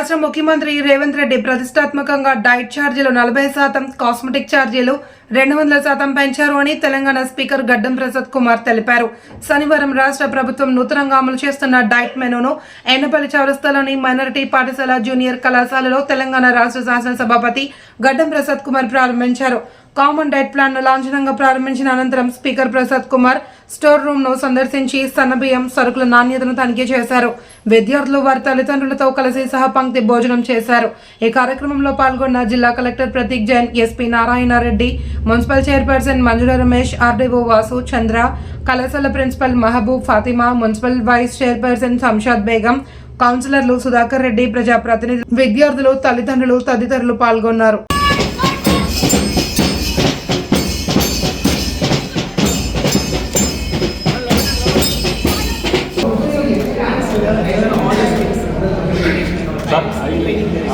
రాష్ట్ర ముఖ్యమంత్రి రేవంత్ రెడ్డి ప్రతిష్టాత్మకంగా డైట్ ఛార్జీలు నలభై శాతం కాస్మెటిక్ ఛార్జీలు రెండు వందల శాతం పెంచారు అని తెలంగాణ స్పీకర్ గడ్డం ప్రసాద్ కుమార్ తెలిపారు. శనివారం రాష్ట్ర ప్రభుత్వం నూతనంగా అమలు చేస్తున్న డైట్ మెనూను ఎన్నపల్లి చౌరస్తాలోని మైనారిటీ పాఠశాల జూనియర్ కళాశాలలో తెలంగాణ రాష్ట్ర శాసనసభాపతి గడ్డం ప్రసాద్ కుమార్ ప్రారంభించారు. కామన్ డైట్ ప్లాన్ను లాంఛనంగా ప్రారంభించిన అనంతరం స్పీకర్ ప్రసాద్ కుమార్ స్టోర్ రూమ్ను సందర్శించి సన్నబియ్యం సరుకుల నాణ్యతను తనిఖీ చేశారు. విద్యార్థులు వారి తల్లిదండ్రులతో కలిసి సహపంక్తి భోజనం చేశారు. ఈ కార్యక్రమంలో పాల్గొన్న జిల్లా collector Prateek Jain SP Narayanareddy municipal chairperson Manjula Ramesh RDO Vasu Chandra కళాశాల principal Mahboob Fatima municipal vice chairperson Shamshad Begum కౌన్సిలర్లు సుధాకర్ రెడ్డి ప్రజాప్రతినిధులు విద్యార్థులు తల్లిదండ్రులు తదితరులు పాల్గొన్నారు.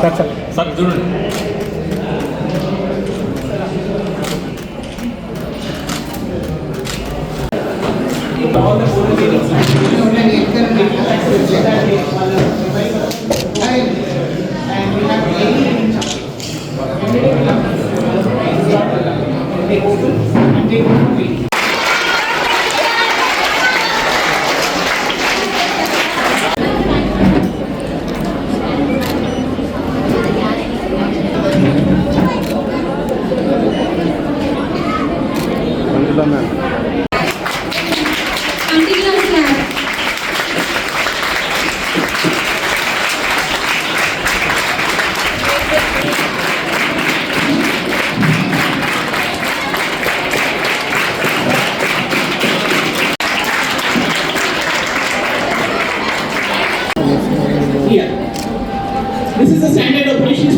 సార్ సార్ సార్ చూడండి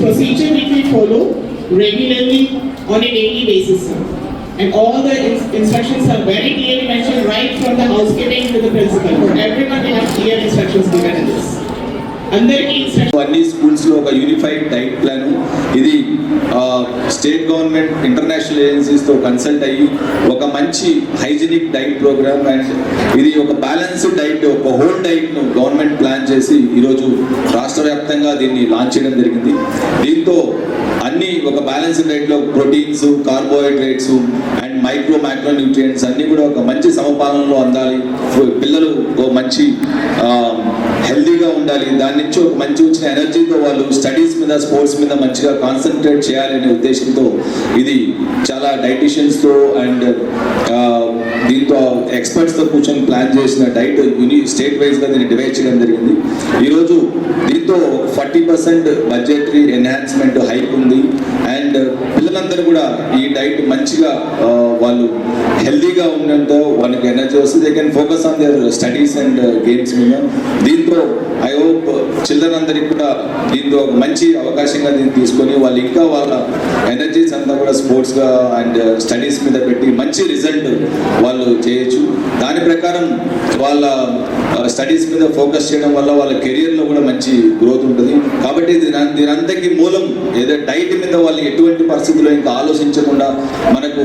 procedure which we follow regularly on a daily basis. And all the ins- instructions are very clearly mentioned right from the housekeeping to the principal. For everyone, we have clear instructions given in this. అన్ని స్కూల్స్లో ఒక unified diet plan ఇది state government international ఏజెన్సీస్తో consult అయ్యి ఒక మంచి hygienic diet programme and ఇది ఒక బ్యాలెన్స్డ్ డైట్ ఒక హోల్ డైట్ను గవర్నమెంట్ ప్లాన్ చేసి ఈరోజు రాష్ట్ర వ్యాప్తంగా దీన్ని లాంచ్ చేయడం జరిగింది. దీంతో అన్ని ఒక బ్యాలెన్స్డ్ డైట్లో proteins carbohydrates and micro micro nutrients అన్ని కూడా ఒక మంచి సమపాలనలో అందాలి. పిల్లలు ఒక మంచి హెల్దీగా ఉండాలి. దాని నుంచి ఒక మంచి వచ్చిన ఎనర్జీతో వాళ్ళు స్టడీస్ మీద స్పోర్ట్స్ మీద మంచిగా కాన్సన్ట్రేట్ చేయాలనే ఉద్దేశంతో ఇది చాలా డైటిషియన్స్తో అండ్ దీంతో ఎక్స్పర్ట్స్తో కూర్చొని ప్లాన్ చేసిన డైట్ యూని స్టేట్ వైజ్గా దీన్ని డివైడ్ చేయడం జరిగింది. ఈరోజు దీంతో forty percent budgetary enhancement hike ఉంది. పిల్లలు కూడా ఈ డైట్ మంచిగా వాళ్ళు హెల్దీగా ఉన్నంత వాళ్ళకి ఎనర్జీ వస్తుంది. They can focus on their studies and games మీద దీంతో ఐ హోప్ చిల్డ్రన్ అందరికి కూడా దీంతో ఒక మంచి అవకాశంగా దీన్ని తీసుకొని వాళ్ళు ఇంకా వాళ్ళ ఎనర్జీస్ అంతా కూడా స్పోర్ట్స్గా అండ్ స్టడీస్ మీద పెట్టి మంచి రిజల్ట్ వాళ్ళు చేయొచ్చు. దాని ప్రకారం వాళ్ళ స్టడీస్ మీద ఫోకస్ చేయడం వల్ల వాళ్ళ కెరియర్లో కూడా మంచి గ్రోత్ ఉంటుంది. కాబట్టి దీని- దీనంతకి మూలం ఏదో డైట్ మీద వాళ్ళు ఎటువంటి పరిస్థితుల్లో ఇంకా ఆలోచించకుండా మనకు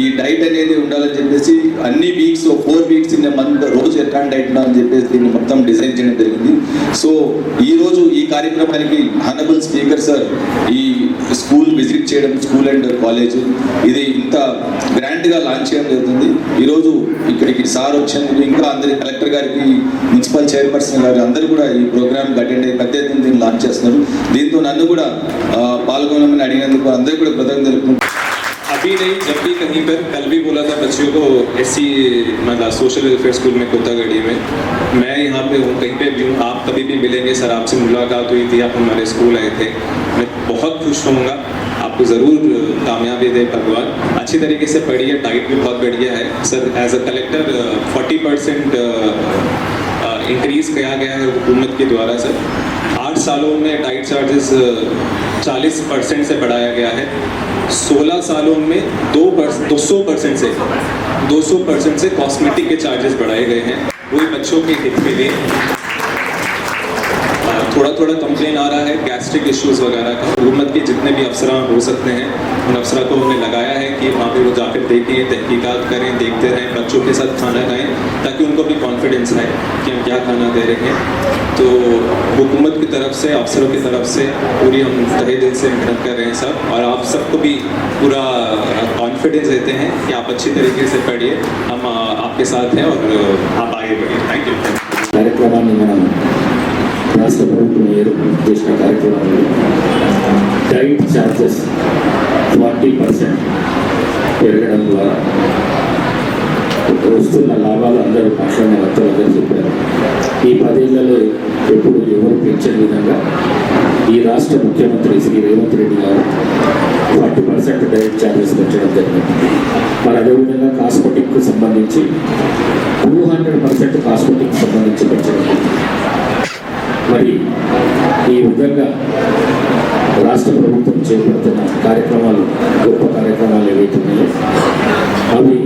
ఈ డైట్ అనేది ఉండాలని చెప్పేసి అన్ని weeks four weeks in month రోజు ఎట్లాంటి డైట్ ఉండాలని చెప్పేసి దీన్ని మొత్తం డిజైన్ చేయడం జరిగింది. సో ఈ రోజు కార్యక్రమానికి హానబుల్ స్పీకర్ సార్ ఈ స్కూల్ విజిట్ చేయడం స్కూల్ అండ్ కాలేజ్ ఇది ఇంత గ్రాండ్గా లాంచ్ చేయడం జరుగుతుంది. ఈరోజు ఇక్కడికి సార్ వచ్చినందుకు ఇంకా అందరి కలెక్టర్ గారికి మున్సిపల్ చైర్పర్సన్ గారు అందరూ కూడా ఈ ప్రోగ్రామ్కి అటెండ్ అయ్యి పెద్ద ఎత్తున దీన్ని లాంచ్ చేస్తున్నారు. దీంతో నన్ను కూడా పాల్గొనమని అడిగినందుకు అందరూ కూడా కృతజ్ఞతలు अभी नहीं, जब भी कहीं पर कल भी बोला था बच्चियों को एस सी मतलब सोशल वेलफेयर स्कूल में, कोतागढ़ी में, मैं यहाँ पे हूँ, कहीं पे भी हूँ, आप कभी भी मिलेंगे, सर, आपसे मुलाकात हुई थी, आप हमारे स्कूल आए थे, मैं बहुत खुश रहूँगा, आपको ज़रूर कामयाबी दे भगवान। अच्छी तरीके से पढ़िए डाइट भी बहुत बढ़िया है, sir as a collector forty percent increase किया गया है हुकूमत के द्वारा, सर। आठ सालों में डाइट चार्जेस चालीस परसेंट से बढ़ाया गया है। सोलह सालों में दो दो सौ परसेंट से, दो सौ परसेंट से कॉस्मेटिक के चार्जेस बढ़ाए गए हैं। वही बच्चों के हित के लिए। थोड़ा थोड़ा कंप्लेन आ रहा है गैस्ट्रिक इश्यूज़ वगैरह का। हुकूमत के जितने भी अफसर हो सकते हैं, उन अफसर को हमने लगाया है कि वहाँ पे वो जाकर देखें तहकीकात करें, देखते रहें, बच्चों के साथ खाना खाएँ, ताकि उनको भी कॉन्फिडेंस रहे कि हम क्या खाना दे रहे हैं। तो हुकूमत की तरफ़ से, अफसरों की तरफ़ से पूरी हम तहे दिल से मेहनत कर रहे हैं सब, और आप सबको भी पूरा कॉन्फिडेंस देते हैं कि आप अच्छी तरीके से पढ़िए, हम आपके साथ हैं और आप आगे बढ़िए। थैंक यू రాష్ట్ర ప్రభుత్వం ఏర్పాటు చేసిన కార్యక్రమాలు. డైట్ ఛార్జెస్ ఫార్టీ పర్సెంట్ పెరగడం ద్వారా. వస్తున్న లాభాలు అందరూ పక్షాన్ని వర్తలందరూ చెప్పారు. ఈ పదేళ్ళలో ఎప్పుడు ఎవరు పెంచని విధంగా ఈ రాష్ట్ర ముఖ్యమంత్రి శ్రీ రేవంత్ రెడ్డి గారు ఫార్టీ పర్సెంట్ డైట్ ఛార్జెస్ పెంచడం జరిగింది. మరి అదేవిధంగా కాస్మెటిక్కు సంబంధించి టూ హండ్రెడ్ పర్సెంట్ కాస్మెటిక్ సంబంధించి పెంచడం జరిగింది. మరి ఈ విధంగా రాష్ట్ర ప్రభుత్వం చేపడుతున్న కార్యక్రమాలు గొప్ప కార్యక్రమాలు ఏవైతున్నాయో అవి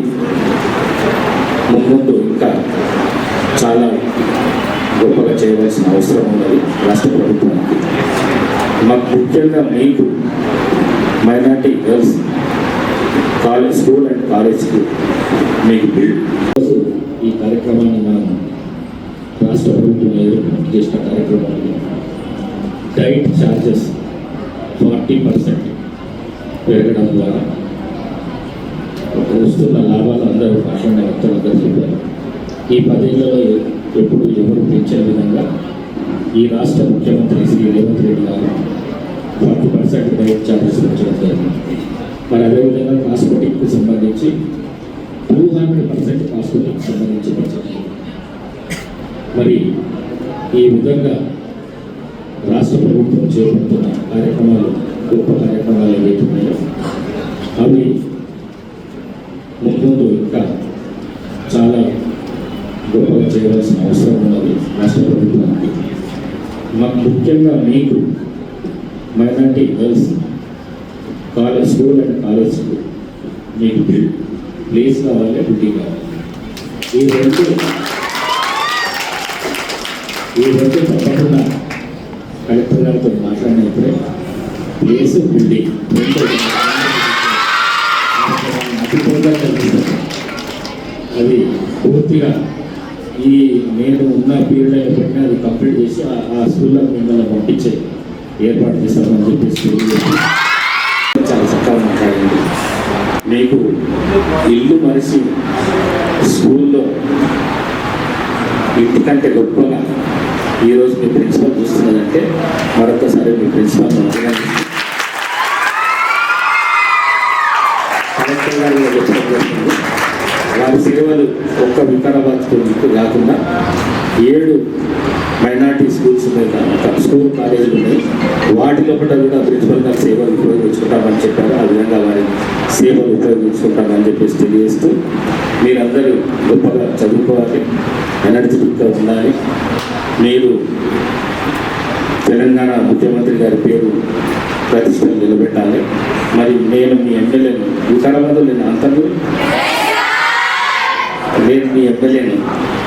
ముందు ఇంకా చాలా గొప్పగా చేయవలసిన అవసరం ఉన్నది రాష్ట్ర ప్రభుత్వానికి. మాకు ముఖ్యంగా మీకు minority girls college school and కాలేజ్కి మీకు బిల్డ్ ఈ కార్యక్రమాన్ని మనం రాష్ట్ర ప్రభుత్వం ఏర్పాటు చేసిన కార్యక్రమాలు డైట్ ఛార్జెస్ ఫార్టీ పర్సెంట్ పెరగడం ద్వారా వస్తున్న లాభాలు అందరూ భాషణ వ్యక్తులందరూ చెప్పారు. ఈ పదేళ్ళలో ఎప్పుడు ఎవరు పెంచే విధంగా ఈ రాష్ట్ర ముఖ్యమంత్రి శ్రీ రేవంత్ రెడ్డి గారు ఫార్టీ పర్సెంట్ డైట్ ఛార్జెస్ పెంచడం జరిగింది. మరి అదేవిధంగా కాస్మెటిక్కి సంబంధించి టూ హండ్రెడ్ పర్సెంట్ కాస్మెటిక్ సంబంధించి పెంచడం మరి ఈ విధంగా రాష్ట్ర ప్రభుత్వం చేపడుతున్న కార్యక్రమాలు గొప్ప కార్యక్రమాలు ఏవైతే ఉన్నాయో అవి ముందు ఇంకా చాలా గొప్పగా చేయవలసిన అవసరం ఉన్నది రాష్ట్ర ప్రభుత్వానికి. మాకు ముఖ్యంగా మీకు minority girls college school and college మీకు ప్లేస్ కావాలి బిల్డింగ్ కావాలి. ఈ రెండు ఈ తప్పకుండా కలెక్టర్ గారితో మాట్లాడినప్పుడే ప్లేస్ బిల్డింగ్ రెండు అతిపెద్ద కల్పిస్తారు అది పూర్తిగా ఈ నేను ఉన్న పీరియడ్ అయిపోయినా అది కంప్లీట్ చేసి ఆ- స్కూల్లో మిమ్మల్ని పంపించే ఏర్పాటు చేస్తామని చెప్పేసి చాలా చక్కగా మాట్లాడండి మీకు ఇల్లు మనిషి స్కూల్లో ఇంటికంటే గొప్పగా ఈరోజు మీ ప్రిన్సిపల్ చూస్తున్నారంటే మరొకసారి మీ ప్రిన్సిపల్ కలెక్టర్ గారు వారి సేవలు ఒక్క వికారాబాద్ కాకుండా ఏడు మైనార్టీ స్కూల్స్ ఉన్నాయి. స్కూల్ కాలేజీలు ఉన్నాయి. వాటి లోపల కూడా ప్రిన్సిపల్ గారు సేవలు ఉపయోగించుకుంటామని చెప్పారు. ఆ విధంగా వారి సేవలు ఉపయోగించుకుంటామని చెప్పేసి తెలియజేస్తూ మీరందరూ గొప్పగా చదువుకోవాలి ఎనర్జెటిక్గా ఉండాలి. మీరు తెలంగాణ ముఖ్యమంత్రి గారి పేరు ప్రతిష్టలు నిలబెట్టాలి. మరి నేను మీ ఎమ్మెల్యేను. వికారాబాద్లో నేను అంతర్లు నేను మీ ఎమ్మెల్యేని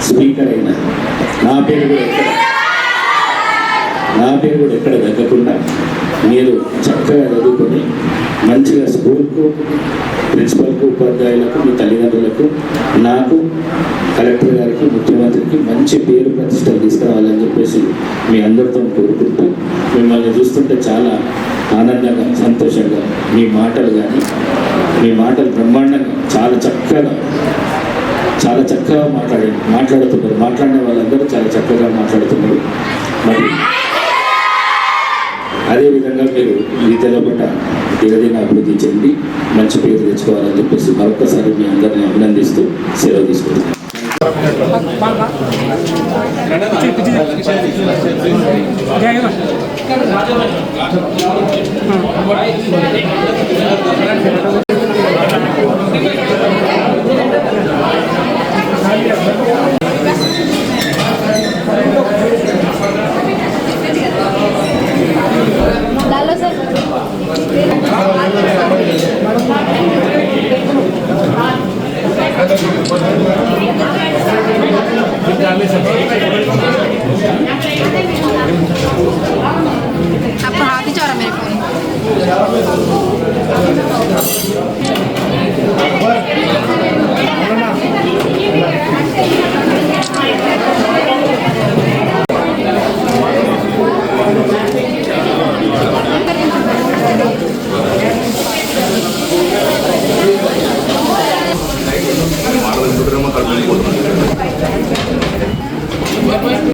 స్పీకర్ అయినా నా పేరు కూడా ఎక్కడ? నా పేరు కూడా ఎక్కడ తగ్గకుండా మీరు చక్కగా చదువుకొని మంచిగా స్కూల్కు ప్రిన్సిపల్కు ఉపాధ్యాయులకు మీ తల్లిదండ్రులకు నాకు కలెక్టర్ గారికి ముఖ్యమంత్రికి మంచి పేరు ప్రతిష్టలు తీసుకురావాలని చెప్పేసి మీ అందరితో కోరుకుంటూ మిమ్మల్ని చూస్తుంటే చాలా ఆనందంగా సంతోషంగా మీ మాటలు కానీ మీ మాటలు బ్రహ్మాండంగా చాలా చక్కగా చాలా చక్కగా మాట్లాడి మాట్లాడుతున్నారు. మాట్లాడిన వాళ్ళందరూ చాలా చక్కగా మాట్లాడుతున్నారు. మరి అదేవిధంగా మీరు విద్యలో పట్ల ఏదైనా అభివృద్ధి చెంది మంచి పేరు తెచ్చుకోవాలని చెప్పేసి మరొకసారి మీ అందరిని అభినందిస్తూ సేవ తీసుకుంటున్నాను. डालो आपको हाथ ही चारा मेरे को